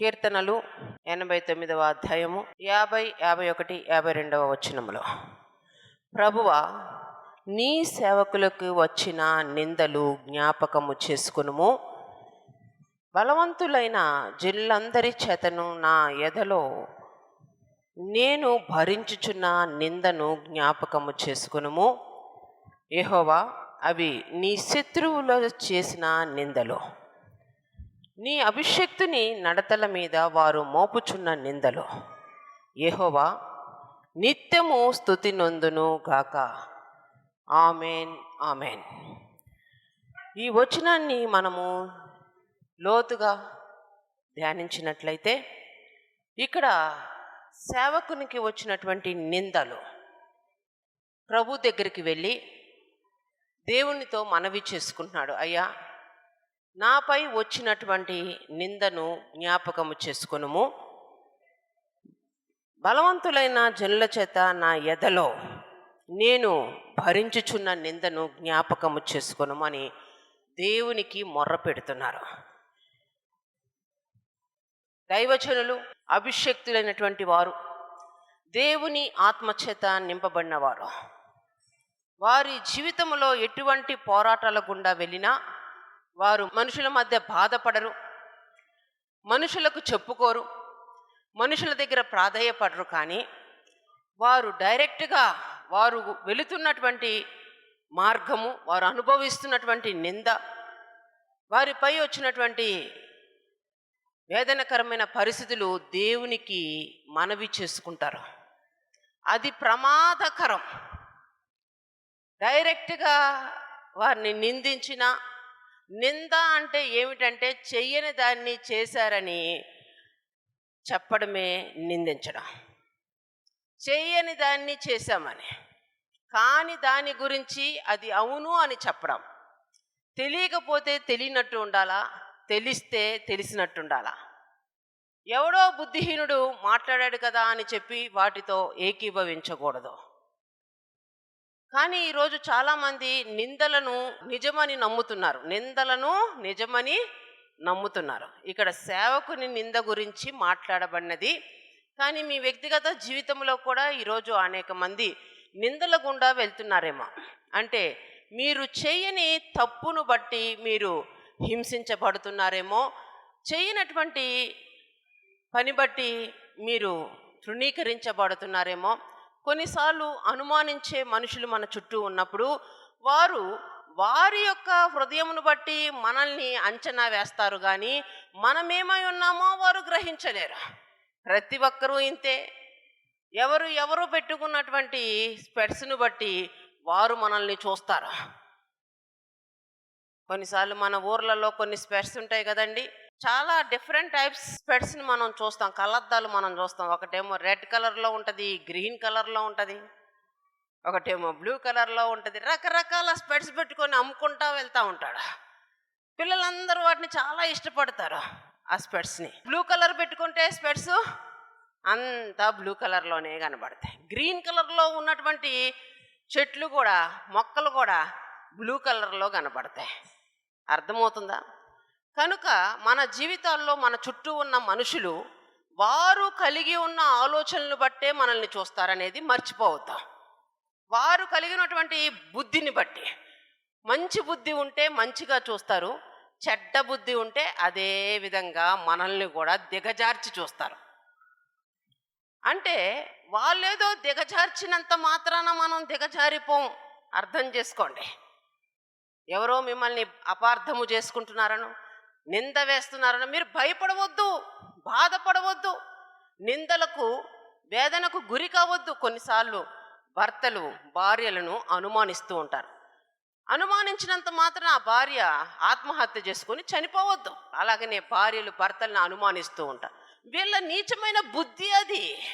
కీర్తనలు ఎనభై తొమ్మిదవ అధ్యాయము యాభై యాభై ఒకటి యాభై రెండవ వచనములో. ప్రభువ నీ సేవకులకు వచ్చిన నిందలు జ్ఞాపకము చేసుకునుము. బలవంతులైన జిల్లందరి చేతను నా ఎదలో నేను భరించుచున్న నిందను జ్ఞాపకము చేసుకునుము. ఏహోవా అవి నీ శత్రువులు చేసిన నిందలు. నీ అభిషక్తుని నడతల మీద వారు మోపుచున్న నిందలు. యహోవా నిత్యము స్థుతి నొందును గాక. ఆమెన్ ఆమెన్. ఈ వచనాన్ని మనము లోతుగా ధ్యానించినట్లయితే ఇక్కడ సేవకునికి వచ్చినటువంటి నిందలు. ప్రభు దగ్గరికి వెళ్ళి దేవునితో మనవి చేసుకుంటున్నాడు. అయ్యా నాపై వచ్చినటువంటి నిందను జ్ఞాపకము చేసుకునుము. బలవంతులైన జనుల చేత నా ఎదలో నేను భరించుచున్న నిందను జ్ఞాపకము చేసుకునుము అని దేవునికి మొర్ర పెడుతున్నారు. దైవజనులు అభిషక్తులైనటువంటి వారు దేవుని ఆత్మచేత నింపబడినవారు వారి. జీవితంలో ఎటువంటి పోరాటాల గుండా వెళ్ళినా వారు మనుషుల మధ్య బాధపడరు మనుషులకు చెప్పుకోరు మనుషుల దగ్గర ప్రాధాయపడరు కానీ వారు డైరెక్ట్గా వారు వెళుతున్నటువంటి మార్గము వారు అనుభవిస్తున్నటువంటి నింద వారిపై వచ్చినటువంటి వేదనకరమైన పరిస్థితులు దేవునికి మనవి చేసుకుంటారు. అది ప్రమాదకరం. డైరెక్ట్గా వారిని నిందించిన నింద అంటే ఏమిటంటే చెయ్యని దాన్ని చేశారని చెప్పడమే నిందించడం. చెయ్యని దాన్ని చేశామని కాని దాని గురించి అది అవును అని చెప్పడం. తెలియకపోతే తెలియనట్టు ఉండాలా? తెలిస్తే తెలిసినట్టు ఉండాలా? ఎవడో బుద్ధిహీనుడు మాట్లాడాడు కదా అని చెప్పి వాటితో ఏకీభవించకూడదు. కానీ ఈరోజు చాలామంది నిందలను నిజమని నమ్ముతున్నారు. నిందలను నిజమని నమ్ముతున్నారు. ఇక్కడ సేవకుని నింద గురించి మాట్లాడబడినది. కానీ మీ వ్యక్తిగత జీవితంలో కూడా ఈరోజు అనేక మంది నిందల గుండా వెళ్తున్నారేమో. అంటే మీరు చేయని తప్పును బట్టి మీరు హింసించబడుతున్నారేమో. చేయనటువంటి పని బట్టి మీరు తృణీకరించబడుతున్నారేమో. కొన్నిసార్లు అనుమానించే మనుషులు మన చుట్టూ ఉన్నప్పుడు వారు వారి యొక్క హృదయమును బట్టి మనల్ని అంచనా వేస్తారు కానీ మనమేమై ఉన్నామో వారు గ్రహించలేరు. ప్రతి ఒక్కరూ ఇంతే. ఎవరు ఎవరు పెట్టుకున్నటువంటి స్పెట్స్ను బట్టి వారు మనల్ని చూస్తారు. కొన్నిసార్లు మన ఊర్లలో కొన్ని స్పెట్స్ ఉంటాయి కదండి. చాలా డిఫరెంట్ టైప్స్ స్పెట్స్ని మనం చూస్తాం. కలద్దాలు మనం చూస్తాం. ఒకటేమో రెడ్ కలర్లో ఉంటుంది గ్రీన్ కలర్లో ఉంటుంది. ఒకటేమో బ్లూ కలర్లో ఉంటుంది. రకరకాల స్పెట్స్ పెట్టుకొని అమ్ముకుంటా వెళ్తూ ఉంటాడు. పిల్లలందరూ వాటిని చాలా ఇష్టపడతారు ఆ స్పెట్స్ని బ్లూ కలర్ పెట్టుకుంటే స్పెట్స్ అంతా బ్లూ కలర్లోనే కనబడతాయి. గ్రీన్ కలర్లో ఉన్నటువంటి చెట్లు కూడా మొక్కలు కూడా బ్లూ కలర్లో కనబడతాయి. అర్థమవుతుందా? కనుక మన జీవితాల్లో మన చుట్టూ ఉన్న మనుషులు వారు కలిగి ఉన్న ఆలోచనలు బట్టే మనల్ని చూస్తారనేది మర్చిపోవద్దాం. వారు కలిగినటువంటి బుద్ధిని బట్టి. మంచి బుద్ధి ఉంటే మంచిగా చూస్తారు చెడ్డ బుద్ధి ఉంటే అదే విధంగా మనల్ని కూడా దిగజార్చి చూస్తారు. అంటే వాళ్ళేదో దిగజార్చినంత మాత్రాన మనం దిగజారిపోం అర్థం చేసుకోండి. ఎవరో మిమ్మల్ని అపార్థము చేసుకుంటున్నారను నింద వేస్తున్నారని మీరు భయపడవద్దు బాధపడవద్దు. నిందలకు వేదనకు గురి కావద్దు. కొన్నిసార్లు భర్తలు భార్యలను అనుమానిస్తూ ఉంటారు. అనుమానించినంత మాత్రం ఆ భార్య ఆత్మహత్య చేసుకొని చనిపోవద్దు. అలాగనే భార్యలు భర్తలను అనుమానిస్తూ ఉంటారు. వీళ్ళ నీచమైన బుద్ధి అది.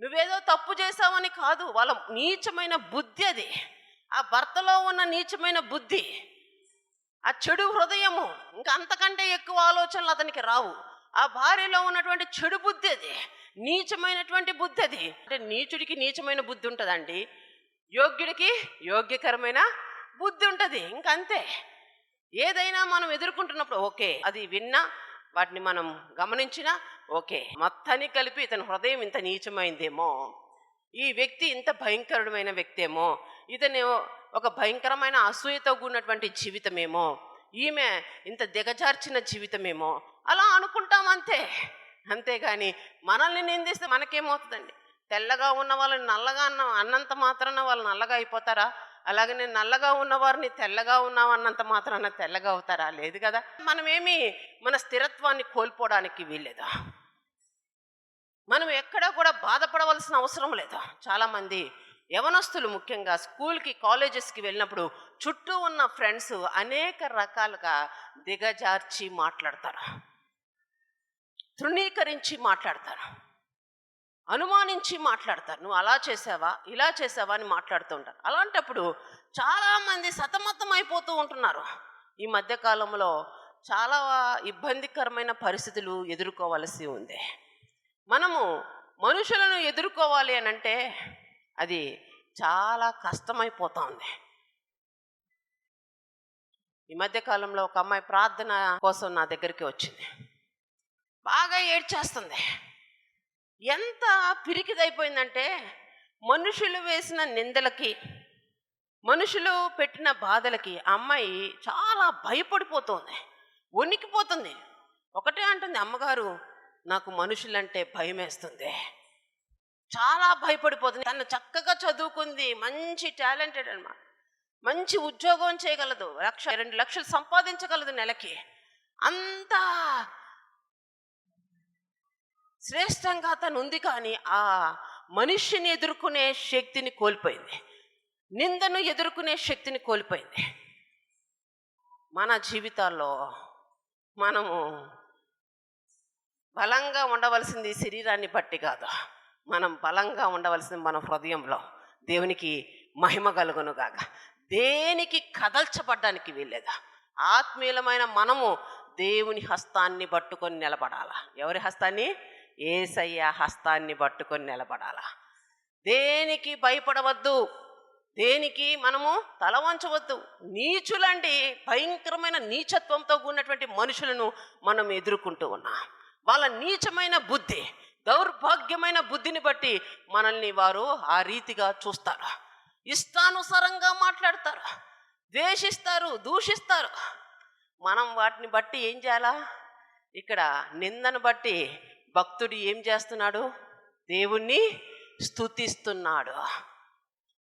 నువ్వేదో తప్పు చేసావని కాదు. వాళ్ళ నీచమైన బుద్ధి అది. ఆ భర్తలో ఉన్న నీచమైన బుద్ధి. ఆ చెడు హృదయము ఇంకా అంతకంటే ఎక్కువ ఆలోచనలు అతనికి రావు. ఆ భార్యలో ఉన్నటువంటి చెడు బుద్ధి అది నీచమైనటువంటి బుద్ధి అది. అంటే నీచుడికి నీచమైన బుద్ధి ఉంటుందండి యోగ్యుడికి యోగ్యకరమైన బుద్ధి ఉంటుంది ఇంకంతే ఏదైనా మనం ఎదుర్కొంటున్నప్పుడు ఓకే అది విన్నా వాటిని మనం గమనించినా ఓకే మొత్తాన్ని కలిపి ఇతని హృదయం ఇంత నీచమైందేమో ఈ వ్యక్తి ఇంత భయంకరమైన వ్యక్తేమో ఇతని ఒక భయంకరమైన అసూయతో కూడినటువంటి జీవితమేమో. ఈమె ఇంత దిగజార్చిన జీవితమేమో. అలా అనుకుంటాం అంతే. అంతేగాని మనల్ని నిందిస్తే మనకేమవుతుందండి? తెల్లగా ఉన్న వాళ్ళని నల్లగా అన్న అన్నంత మాత్రాన వాళ్ళు నల్లగా అయిపోతారా? అలాగే నేను నల్లగా ఉన్నవారిని తెల్లగా ఉన్నావు అన్నంత మాత్రాన తెల్లగా అవుతారా? లేదు కదా? మనమేమి మన స్థిరత్వాన్ని కోల్పోవడానికి వీల్లేదా? మనం ఎక్కడా కూడా బాధపడవలసిన అవసరం లేదు? చాలామంది యవనస్తులు ముఖ్యంగా స్కూల్కి కాలేజెస్కి వెళ్ళినప్పుడు చుట్టూ ఉన్న ఫ్రెండ్స్ అనేక రకాలుగా దిగజార్చి మాట్లాడతారు. తృణీకరించి మాట్లాడతారు. అనుమానించి మాట్లాడతారు. నువ్వు అలా చేసావా? ఇలా చేసావా? అని మాట్లాడుతూ ఉంటారు. అలాంటప్పుడు చాలామంది సతమతం అయిపోతూ ఉంటున్నారు. ఈ మధ్యకాలంలో చాలా ఇబ్బందికరమైన పరిస్థితులు ఎదుర్కోవలసి ఉంది. మనము మనుషులను ఎదుర్కోవాలి అని అంటే అది చాలా కష్టమైపోతుంది. ఈ మధ్యకాలంలో ఒక అమ్మాయి ప్రార్థన కోసం నా దగ్గరికి వచ్చింది. బాగా ఏడ్చేస్తుంది. ఎంత పిరికిదైపోయిందంటే మనుషులు వేసిన నిందలకి మనుషులు పెట్టిన బాధలకి అమ్మాయి చాలా భయపడిపోతుంది. వణికిపోతుంది. ఒకటే అంటుంది అమ్మగారు నాకు మనుషులంటే భయం వేస్తుంది చాలా భయపడిపోతుంది. తను చక్కగా చదువుకుంది. మంచి టాలెంటెడ్ అనమాట మంచి ఉద్యోగం చేయగలదు. లక్ష రెండు లక్షలు సంపాదించగలదు నెలకి. అంత శ్రేష్టంగా తను ఉంది కానీ ఆ మనిషిని ఎదుర్కొనే శక్తిని కోల్పోయింది. నిందను ఎదుర్కొనే శక్తిని కోల్పోయింది. మన జీవితాల్లో మనము బలంగా ఉండవలసింది శరీరాన్ని బట్టి కాదు. మనం బలంగా ఉండవలసింది మన హృదయంలో. దేవునికి మహిమ కలుగునుగాక. దేనికి కదల్చబడ్డానికి వీల్లేదా. ఆత్మీయులమైన మనము దేవుని హస్తాన్ని పట్టుకొని నిలబడాలా. ఎవరి హస్తాన్ని? ఏసయ్య హస్తాన్ని పట్టుకొని నిలబడాలా. దేనికి భయపడవద్దు. దేనికి మనము తల వంచవద్దు. నీచులండి భయంకరమైన నీచత్వంతో కూడినటువంటి మనుషులను మనం ఎదుర్కొంటూ ఉన్నాం. వాళ్ళ నీచమైన బుద్ధి దౌర్భాగ్యమైన బుద్ధిని బట్టి మనల్ని వారు ఆ రీతిగా చూస్తారు. ఇష్టానుసారంగా మాట్లాడతారు. ద్వేషిస్తారు దూషిస్తారు. మనం వాటిని బట్టి ఏం చేయాలా? ఇక్కడ నిందను బట్టి భక్తుడు ఏం చేస్తున్నాడు? దేవుణ్ణి స్తుతిస్తున్నాడు.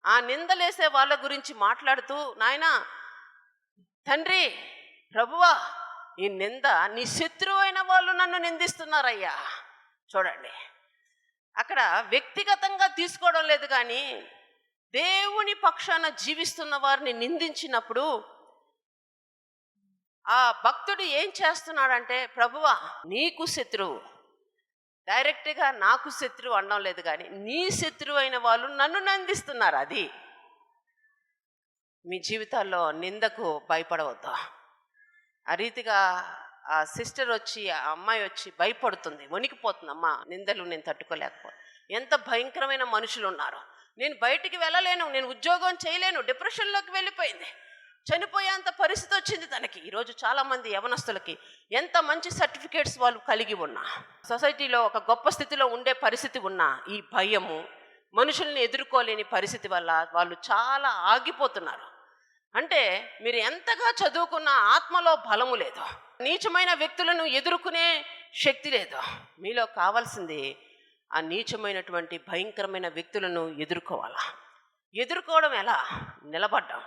ఆ నిందలేసే వాళ్ళ గురించి మాట్లాడుతూ నాయనా తండ్రి ప్రభువా ఈ నింద నీ శత్రువు అయిన వాళ్ళు నన్ను నిందిస్తున్నారయ్యా. చూడండి. అక్కడ వ్యక్తిగతంగా తీసుకోవడం లేదు కానీ దేవుని పక్షాన జీవిస్తున్న వారిని నిందించినప్పుడు ఆ భక్తుడు ఏం చేస్తున్నాడంటే ప్రభువా నీకు శత్రువు. డైరెక్ట్గా నాకు శత్రువు అనడం లేదు కానీ నీ శత్రువు అయిన వాళ్ళు నన్ను నందిస్తున్నారు అది. మీ జీవితాల్లో నిందకు భయపడవద్దు. ఆ రీతిగా ఆ సిస్టర్ వచ్చి ఆ అమ్మాయి వచ్చి భయపడుతుంది. వణికిపోతుంది అమ్మ నిందలు నేను తట్టుకోలేకపో. ఎంత భయంకరమైన మనుషులు ఉన్నారు నేను బయటికి వెళ్ళలేను నేను ఉద్యోగం చేయలేను డిప్రెషన్లోకి వెళ్ళిపోయింది. చనిపోయేంత పరిస్థితి వచ్చింది తనకి. ఈరోజు చాలామంది యవనస్తులకి ఎంత మంచి సర్టిఫికేట్స్ వాళ్ళు కలిగి ఉన్నా సొసైటీలో ఒక గొప్ప స్థితిలో ఉండే పరిస్థితి ఉన్నా ఈ భయము మనుషుల్ని ఎదుర్కోలేని పరిస్థితి వల్ల వాళ్ళు చాలా ఆగిపోతున్నారు. అంటే మీరు ఎంతగా చదువుకున్న ఆత్మలో బలము లేదు. నీచమైన వ్యక్తులను ఎదుర్కొనే శక్తి లేదు. మీలో కావాల్సింది ఆ నీచమైనటువంటి భయంకరమైన వ్యక్తులను ఎదుర్కోవాలా? ఎదుర్కోవడం ఎలా? నిలబడ్డం.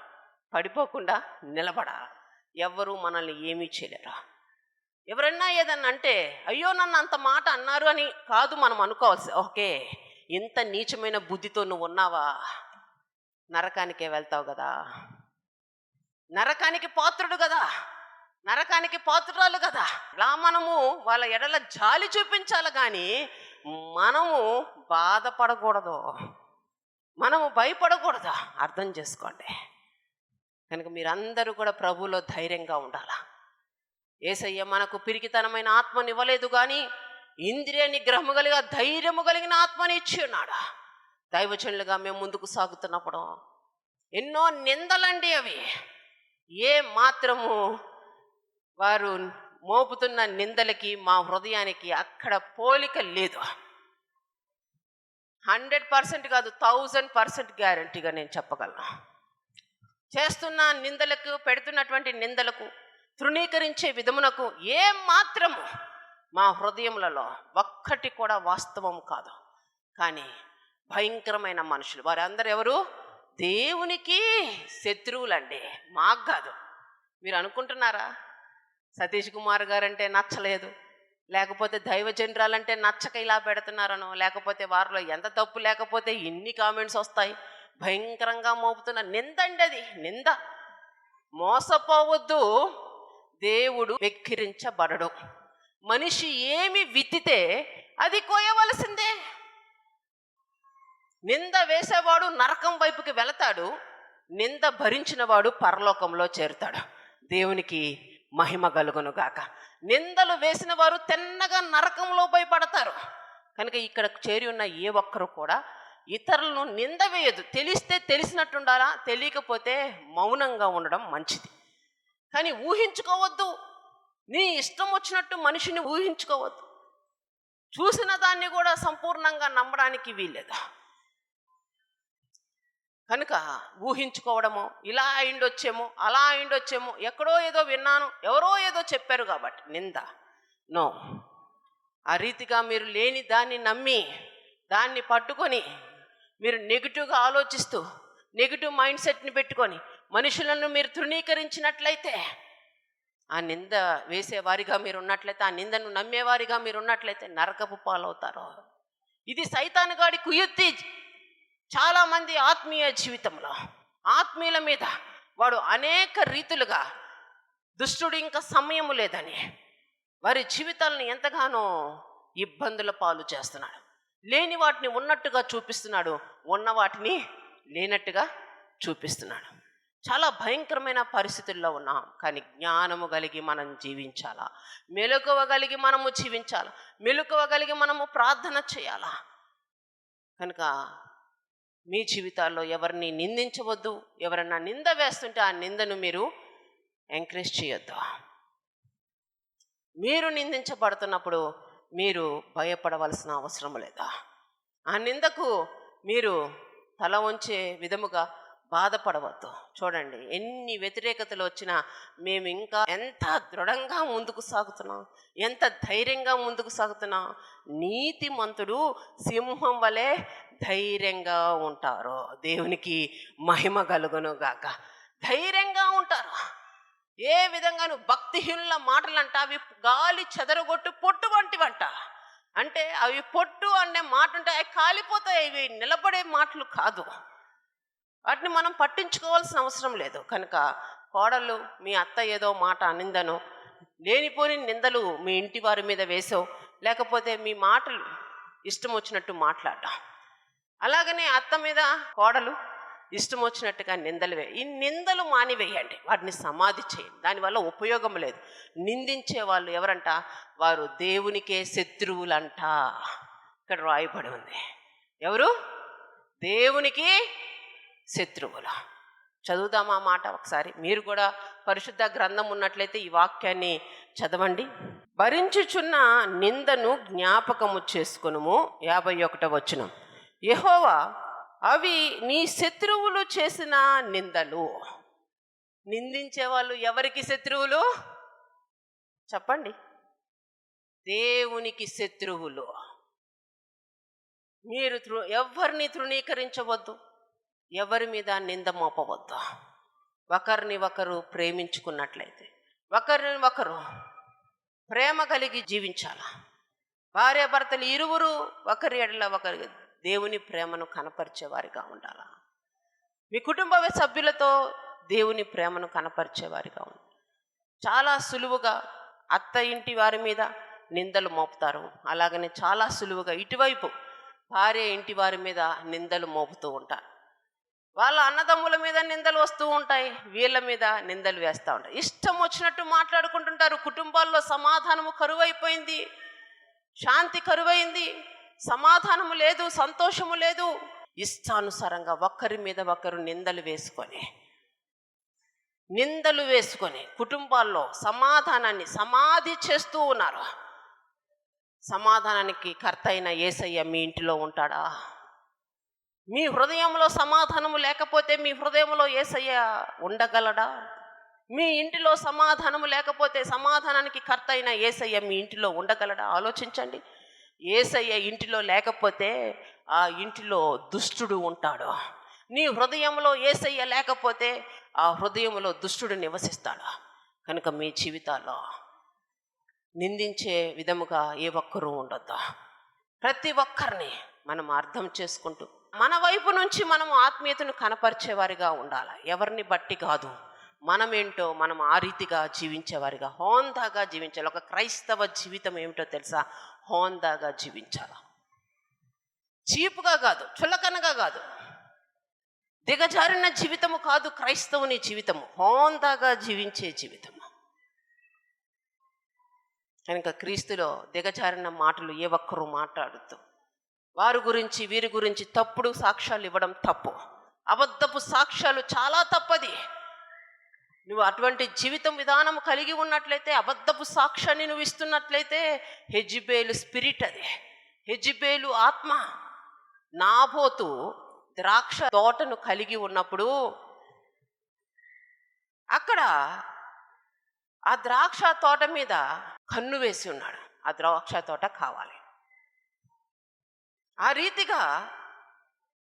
పడిపోకుండా నిలబడా. ఎవ్వరూ మనల్ని ఏమీ చేయలేరు? ఎవరన్నా ఏదన్నా అంటే అయ్యో నన్ను అంత మాట అన్నారు అని కాదు మనం అనుకోవాల్సి ఓకే ఇంత నీచమైన బుద్ధితో నువ్వు ఉన్నావా? నరకానికే వెళ్తావు కదా? నరకానికి పాత్రుడు కదా నరకానికి పాత్రురాలు కదా ఇలా మనము వాళ్ళ ఎడల జాలి చూపించాలి కానీ మనము బాధపడకూడదు. మనము భయపడకూడదు? అర్థం చేసుకోండి. కనుక మీరందరూ కూడా ప్రభువులో ధైర్యంగా ఉండాలా? ఏసయ్య మనకు పిరికితనమైన ఆత్మని ఇవ్వలేదు కానీ ఇంద్రియ నిగ్రహము కలిగా ధైర్యము కలిగిన ఆత్మని ఇచ్చి ఉన్నాడు? దైవచనులుగా మేము ముందుకు సాగుతున్నప్పుడు ఎన్నో నిందలండి అవి. ఏ మాత్రము వారు మోపుతున్న నిందలకి మా హృదయానికి అక్కడ పోలిక లేదు. హండ్రెడ్ పర్సెంట్ కాదు థౌజండ్ పర్సెంట్ గ్యారంటీగా నేను చెప్పగలను. చేస్తున్న నిందలకు పెడుతున్నటువంటి నిందలకు తృణీకరించే విధమునకు ఏ మాత్రము మా హృదయములలో ఒక్కటి కూడా వాస్తవం కాదు. కానీ భయంకరమైన మనుషులు. వారందరూ ఎవరు దేవునికి శత్రువులండి. మాకు కాదు. మీరు అనుకుంటున్నారా? సతీష్ కుమార్ గారంటే నచ్చలేదు. లేకపోతే దైవజనరాలంటే నచ్చక ఇలా పెడుతున్నారనో లేకపోతే వారిలో ఎంత తప్పు లేకపోతే ఇన్ని కామెంట్స్ వస్తాయి. భయంకరంగా మోపుతున్న నిందండి అది. నింద. మోసపోవద్దు. దేవుడు వెక్కిరించబడడు. మనిషి ఏమి విత్తితే అది కోయవలసిందే నింద వేసేవాడు నరకం వైపుకి వెళతాడు నింద భరించినవాడు పరలోకంలో చేరుతాడు. దేవునికి మహిమ కలుగును గాక. నిందలు వేసిన వారు తిన్నగా నరకంలో భయపడతారు. కనుక ఇక్కడ చేరి ఉన్న ఏ ఒక్కరు కూడా ఇతరులను నింద వేయదు. తెలిస్తే తెలిసినట్టుండాలా తెలియకపోతే మౌనంగా ఉండడం మంచిది. కానీ ఊహించుకోవద్దు. నీ ఇష్టం వచ్చినట్టు మనిషిని ఊహించుకోవద్దు. చూసిన దాన్ని కూడా సంపూర్ణంగా నమ్మడానికి వీల్లేదు. కనుక ఊహించుకోవడమో ఇలా అయిండొచ్చేమో అలా అయిండొచ్చేమో ఎక్కడో ఏదో విన్నాను ఎవరో ఏదో చెప్పారు కాబట్టి నింద. నో. ఆ రీతిగా మీరు లేని దాన్ని నమ్మి దాన్ని పట్టుకొని మీరు నెగిటివ్గా ఆలోచిస్తూ నెగిటివ్ మైండ్ సెట్ని పెట్టుకొని మనుషులను మీరు తృణీకరించినట్లయితే ఆ నింద వేసేవారిగా మీరు ఉన్నట్లయితే ఆ నిందను నమ్మేవారిగా మీరు ఉన్నట్లయితే నరకపు పాలవుతారు. ఇది సైతానుగాడి కుయుత్తి చాలామంది ఆత్మీయ జీవితంలో ఆత్మీయుల మీద వాడు అనేక రీతులుగా దుష్టుడు ఇంకా సమయము లేదని వారి జీవితాలను ఎంతగానో ఇబ్బందుల పాలు చేస్తున్నాడు. లేని వాటిని ఉన్నట్టుగా చూపిస్తున్నాడు ఉన్న వాటిని లేనట్టుగా చూపిస్తున్నాడు. చాలా భయంకరమైన పరిస్థితుల్లో ఉన్నాం కానీ జ్ఞానము కలిగి మనం జీవించాలా? మెలకువ కలిగి మనము జీవించాలా? మెలకువ కలిగి మనము ప్రార్థన చేయాలా? కనుక మీ జీవితాల్లో ఎవరిని నిందించవద్దు ఎవరన్నా నింద వేస్తుంటే ఆ నిందను మీరు ఎంకరేజ్ చేయొద్దు. మీరు నిందించబడుతున్నప్పుడు మీరు భయపడవలసిన అవసరం లేదా? ఆ నిందకు మీరు తల వంచే విధముగా బాధపడవద్దు. చూడండి ఎన్ని వ్యతిరేకతలు వచ్చినా మేము ఇంకా ఎంత దృఢంగా ముందుకు సాగుతున్నాం ఎంత ధైర్యంగా ముందుకు సాగుతున్నాం నీతిమంతుడు సింహం వలె ధైర్యంగా ఉంటారు. దేవునికి మహిమ కలుగును గాక. ధైర్యంగా ఉంటారు. ఏ విధంగాను భక్తిహీనుల మాటలంట అవి గాలి చెదరగొట్టు పొట్టు వంటివంట. అంటే అవి పొట్టు అనే మాట ఉంటే అవి కాలిపోతాయి ఇవి నిలబడే మాటలు కాదు. వాటిని మనం పట్టించుకోవాల్సిన అవసరం లేదు. కనుక కోడలు మీ అత్త ఏదో మాట అనిందను లేనిపోని నిందలు మీ ఇంటి వారి మీద వేసో లేకపోతే మీ మాటలు ఇష్టం వచ్చినట్టు మాట్లాడడం అలాగనే అత్త మీద కోడలు ఇష్టం వచ్చినట్టుగా నిందలు వే ఈ నిందలు మానివేయండి. వాటిని సమాధి చేయండి. దానివల్ల ఉపయోగం లేదు. నిందించే వాళ్ళు ఎవరంట? వారు దేవునికే శత్రువులంట. ఇక్కడ రాయబడి ఉంది. ఎవరు? దేవునికి శత్రువులు. చదువుదామా మాట ఒకసారి. మీరు కూడా పరిశుద్ధ గ్రంథం ఉన్నట్లయితే ఈ వాక్యాన్ని చదవండి. భరించుచున్న నిందను జ్ఞాపకము చేసుకునుము. యాభై ఒకటో వచ్చిన యహోవా అవి నీ శత్రువులు చేసిన నిందలు. నిందించే వాళ్ళు ఎవరికి శత్రువులు? చెప్పండి. దేవునికి శత్రువులు. మీరు తృ ఎవరిని తృణీకరించవద్దు. ఎవరి మీద నింద మోపవద్దు. ఒకరిని ఒకరు ప్రేమించుకున్నట్లయితే ఒకరిని ఒకరు ప్రేమ కలిగి జీవించాల? భార్యాభర్తలు ఇరువురు ఒకరి ఎడల ఒకరి దేవుని ప్రేమను కనపరిచేవారిగా ఉండాల? మీ కుటుంబ సభ్యులతో దేవుని ప్రేమను కనపరిచేవారిగా ఉండాలి? చాలా సులువుగా అత్త ఇంటి వారి మీద నిందలు మోపుతారు. అలాగనే చాలా సులువుగా ఇటువైపు భార్య ఇంటి వారి మీద నిందలు మోపుతూ ఉంటారు. వాళ్ళ అన్నదమ్ముల మీద నిందలు వస్తూ ఉంటాయి వీళ్ళ మీద నిందలు వేస్తూ ఉంటాయి. ఇష్టం వచ్చినట్టు మాట్లాడుకుంటుంటారు కుటుంబాల్లో సమాధానము కరువైపోయింది శాంతి కరువైంది సమాధానము లేదు సంతోషము లేదు. ఇష్టానుసారంగా ఒకరి మీద ఒకరు నిందలు వేసుకొని నిందలు వేసుకొని కుటుంబాల్లో సమాధానాన్ని సమాధి చేస్తూ ఉన్నారు. సమాధానానికి కర్త అయిన ఏసయ్య మీ ఇంటిలో ఉంటాడా? మీ హృదయంలో సమాధానము లేకపోతే మీ హృదయంలో ఏసయ్య ఉండగలడా? మీ ఇంటిలో సమాధానము లేకపోతే సమాధానానికి కర్త అయిన ఏసయ్య మీ ఇంటిలో ఉండగలడా? ఆలోచించండి. ఏసయ్య ఇంటిలో లేకపోతే ఆ ఇంటిలో దుష్టుడు ఉంటాడు. నీ హృదయంలో ఏసయ్య లేకపోతే ఆ హృదయంలో దుష్టుడు నివసిస్తాడు. కనుక మీ జీవితాల్లో నిందించే విధముగా ఏ ఒక్కరూ ఉండొద్దు. ప్రతి ఒక్కరిని మనం అర్థం చేసుకుంటూ మన వైపు నుంచి మనం ఆత్మీయతను కనపరిచేవారిగా ఉండాలి? ఎవరిని బట్టి కాదు. మనమేంటో మనం ఆ రీతిగా జీవించేవారిగా హోందాగా జీవించాలి. ఒక క్రైస్తవ జీవితం ఏమిటో తెలుసా? హోందాగా జీవించాలి? చీపుగా కాదు చులకనగా కాదు. దిగజారిన జీవితము కాదు క్రైస్తవుని జీవితము. హోందాగా జీవించే జీవితము కనుక క్రీస్తులో దిగజారిన మాటలు ఏ ఒక్కరూ మాట్లాడుతూ వారి గురించి వీరి గురించి తప్పుడు సాక్ష్యాలు ఇవ్వడం తప్పు. అబద్ధపు సాక్ష్యాలు చాలా తప్పది. నువ్వు అటువంటి జీవితం విధానం కలిగి ఉన్నట్లయితే అబద్ధపు సాక్ష్యాన్ని నువ్వు ఇస్తున్నట్లయితే హెజిబేలు స్పిరిట్ అది. హెజిబేలు ఆత్మ. నాబోతు ద్రాక్ష తోటను కలిగి ఉన్నప్పుడు అక్కడ ఆ ద్రాక్ష తోట మీద కన్ను వేసి ఉన్నాడు. ఆ ద్రాక్ష తోట కావాలి. ఆ రీతిగా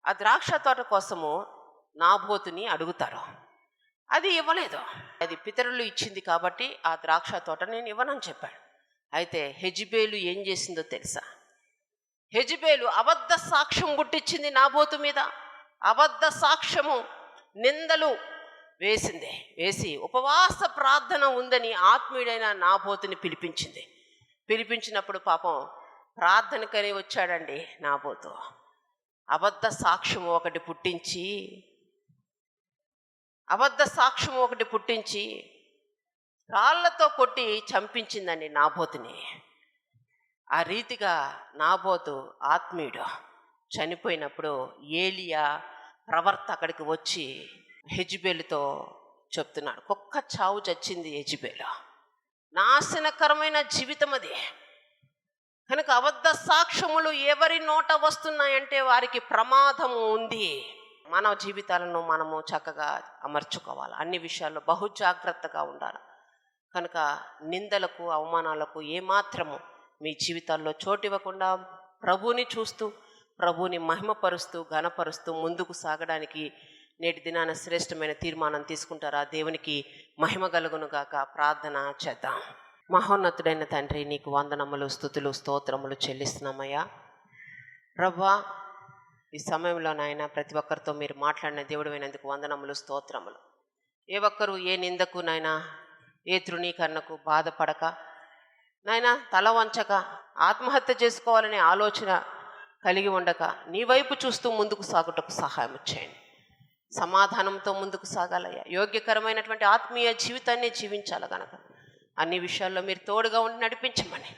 ఆ ద్రాక్ష తోట కోసము నాబోతుని అడుగుతారు. అది ఇవ్వలేదు. అది పితరులు ఇచ్చింది కాబట్టి ఆ ద్రాక్ష తోట నేను ఇవ్వనని చెప్పాడు. అయితే హెజిబేలు ఏం చేసిందో తెలుసా? హెజిబేలు అబద్ధ సాక్ష్యం గుట్టించింది నాబోతు మీద. అబద్ధ సాక్ష్యము నిందలు వేసింది. వేసి ఉపవాస ప్రార్థన ఉందని ఆత్మీయుడైన నాబోతుని పిలిపించింది. పిలిపించినప్పుడు పాపం ప్రార్థనకని వచ్చాడండి నాబోతు. అబద్ధ సాక్ష్యం ఒకటి పుట్టించి అబద్ధ సాక్ష్యం ఒకటి పుట్టించి రాళ్ళతో కొట్టి చంపించిందండి నాబోతుని. ఆ రీతిగా నాబోతు ఆత్మీయుడు చనిపోయినప్పుడు ఏలియా ప్రవర్త అక్కడికి వచ్చి హెజ్బేలుతో చెప్తున్నాడు. కుక్క చావు చచ్చింది హెజ్బేలు. నాశనకరమైన జీవితం అది కనుక అబద్ధ సాక్ష్యములు ఎవరి నోట వస్తున్నాయంటే వారికి ప్రమాదము ఉంది. మానవ జీవితాలను మనము చక్కగా అమర్చుకోవాలి. అన్ని విషయాల్లో బహు జాగ్రత్తగా ఉండాలి. కనుక నిందలకు అవమానాలకు ఏమాత్రము మీ జీవితాల్లో చోటు ఇవ్వకుండా ప్రభువుని చూస్తూ ప్రభువుని మహిమపరుస్తూ ఘనపరుస్తూ ముందుకు సాగడానికి నేటి దినాన శ్రేష్టమైన తీర్మానం తీసుకుంటారా. దేవునికి మహిమ కలుగునుగాక. ప్రార్థన చేద్దాం. మహోన్నతుడైన తండ్రి నీకు వందనములు స్థుతులు స్తోత్రములు చెల్లిస్తున్నామయ్యా. ప్రభా ఈ సమయంలో నాయన ప్రతి ఒక్కరితో మీరు మాట్లాడిన దేవుడు అయినందుకు వందనములు స్తోత్రములు. ఏ ఒక్కరు ఏ నిందకు నాయనా ఏ తృణీకరణకు బాధపడక నాయన తల వంచక ఆత్మహత్య చేసుకోవాలనే ఆలోచన కలిగి ఉండక నీ వైపు చూస్తూ ముందుకు సాగుటకు సహాయం చేయండి. సమాధానంతో ముందుకు సాగాలయ్యా. యోగ్యకరమైనటువంటి ఆత్మీయ జీవితాన్ని జీవించాలి గనక. అన్ని విషయాల్లో మీరు తోడుగా ఉండి నడిపించమని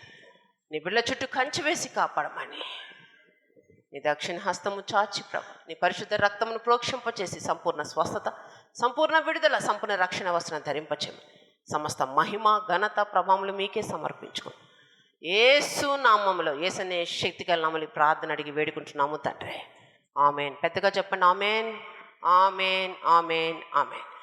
నీ బిడ్డ చుట్టూ కంచి వేసి కాపాడమని. నీ దక్షిణ హస్తము చాచి ప్రభు నీ పరిశుద్ధ రక్తమును ప్రోక్షింపచేసి సంపూర్ణ స్వస్థత సంపూర్ణ విడుదల సంపూర్ణ రక్షణ వస్త్రం ధరింపచేయమని. సమస్త మహిమ ఘనత ప్రభావములు మీకే సమర్పించుకోండి ఏసు నామములో ఏసనే శక్తి గల నామలి ప్రార్థన అడిగి వేడుకుంటున్నాము తండ్రి. ఆమెన్. పెద్దగా చెప్పండి ఆమెన్. Amen amen amen.